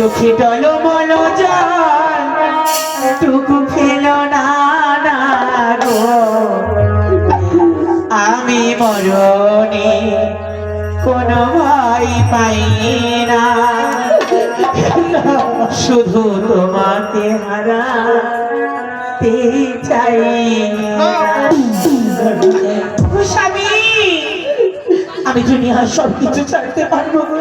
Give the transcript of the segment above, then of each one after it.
চোখে টলমল জল, টুকু খেল না গো। আমি মরণে কোনো ভয় পাই না। শুধু তোমাকে হারা চাই না। ও স্বামী আমি দুনিয়ার সব কিছু ছাড়তে পারব গো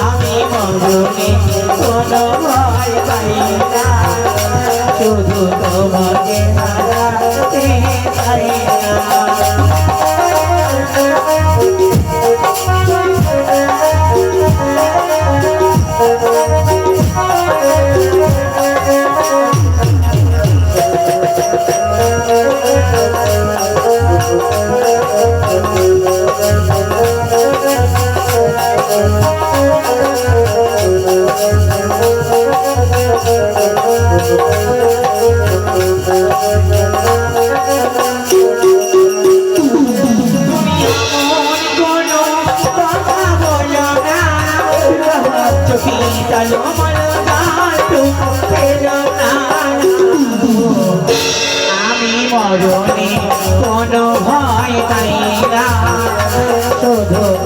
আমি মরণে কোনো ভয় পাই না। শুধু তোমাকে হারাতে চাই না।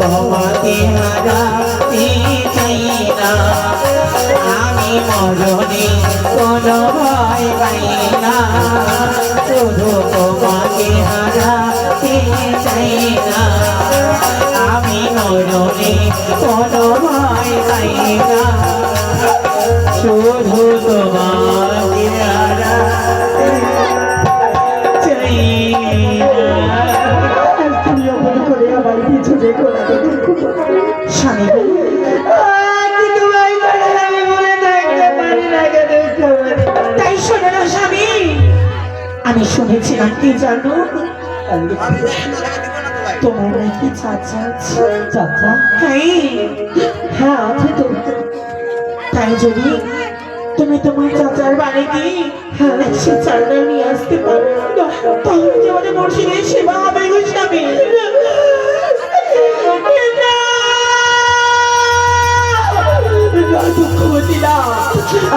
তোমাকে হারাতে চাই না আমি মরণে কোনো ভয় পাই না শুধু তোমাকে হারাতে চাই না আমি মরণে কোনো ভয় পাই না। জানো? তোমার নাকি চাচা আছে। চাচা? হ্যাঁ। হ্যাঁ আছে তো। তাই যদি তুমি তোমার চাচার বাড়িতে হ্যাঁ সে চালটা নিয়ে আসতে পারো। তাহলে যে আমাদের মর্শিদের সেবা হবে গো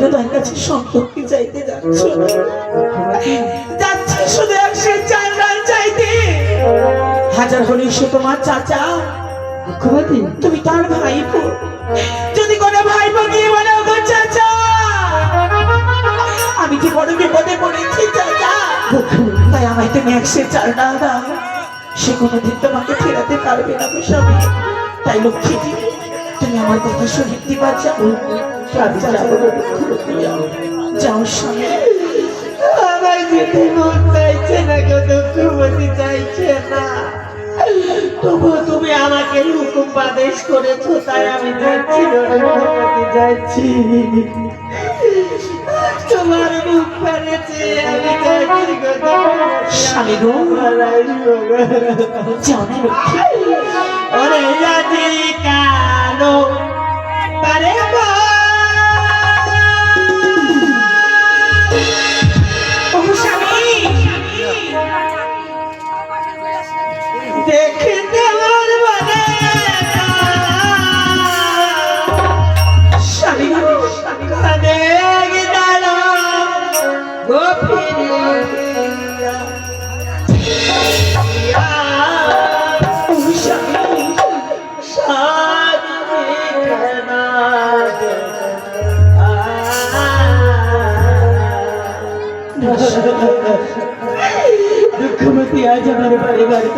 যাচ্ছ যাচ্ছি শুধু একশো চার ডাল চাইতে। হাজার হলে সে তোমার চাচা। দুঃখবতী তুমি তার ভাইপো। যদি কোনো ভাইপো গিয়ে বলে ওগো চাচা আমি কি বড় বিপদে পড়েছি চাচা? তাই আমায় তুমি একশো চার ডাল দাও। সে কোনোদিন তোমাকে ফেরাতে পারবে না গো স্বামী তাই লক্ষ্মী তুমি আমার কথা শুনে দিবার যাও যাব যাব। যাও স্বামী আমার যেতে মন চাইছে না গো দুঃখবতী চাইছে না তবু তুমি আমাকে হুকুম আদেশ করেছ তাই আমি যাচ্ছি গো যাচ্ছি তোমার মুখ পেরেছে আমি যাচ্ছি স্বামী গো। আমার আসব গো। যাও না লক্ষ্মী ওরে রাজি কালো পারে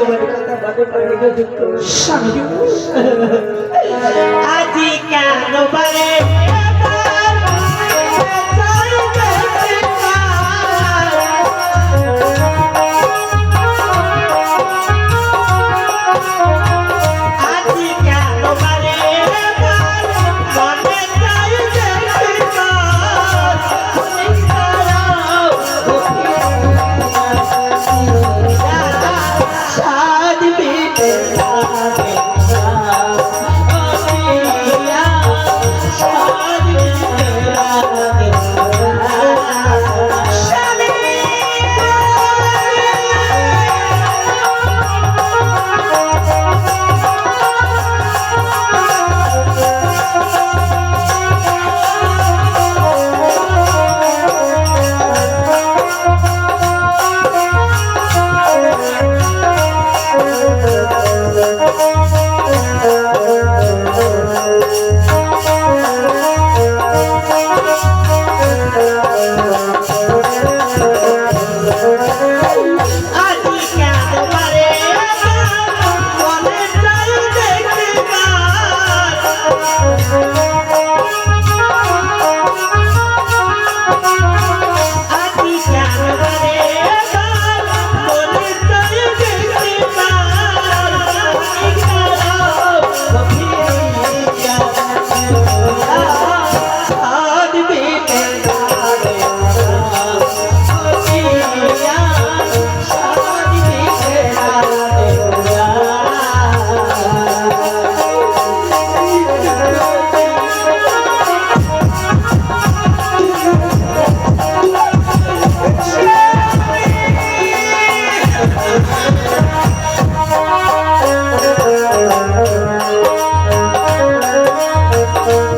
তোমার কথা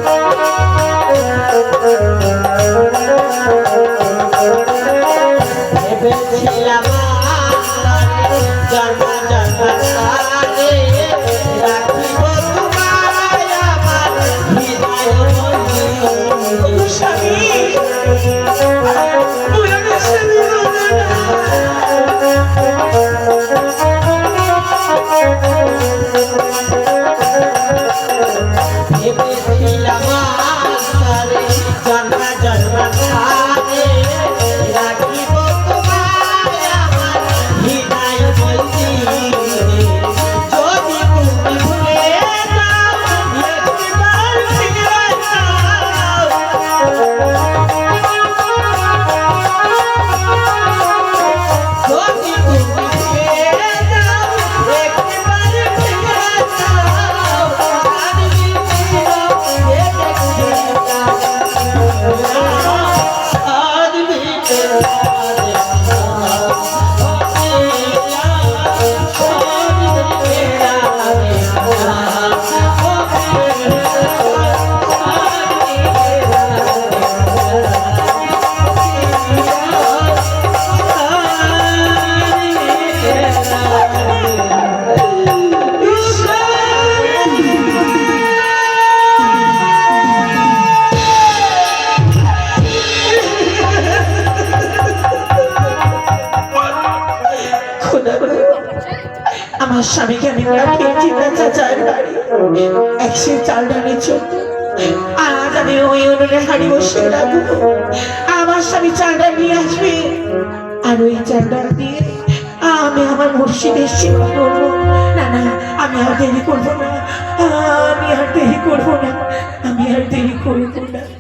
Oh. একশো চাল ডানের জন্য আজ ওই উনুনে হাড়ি বসে রাখব। আমার স্বামী চালটা নিয়ে আসবে। আর ওই চালটা দিয়ে আমি আমার মসজিদের সেবা করব। না না, আমি আর দেরি করব না। আমি আর দেরি করব না। আমি আর দেরি করব না।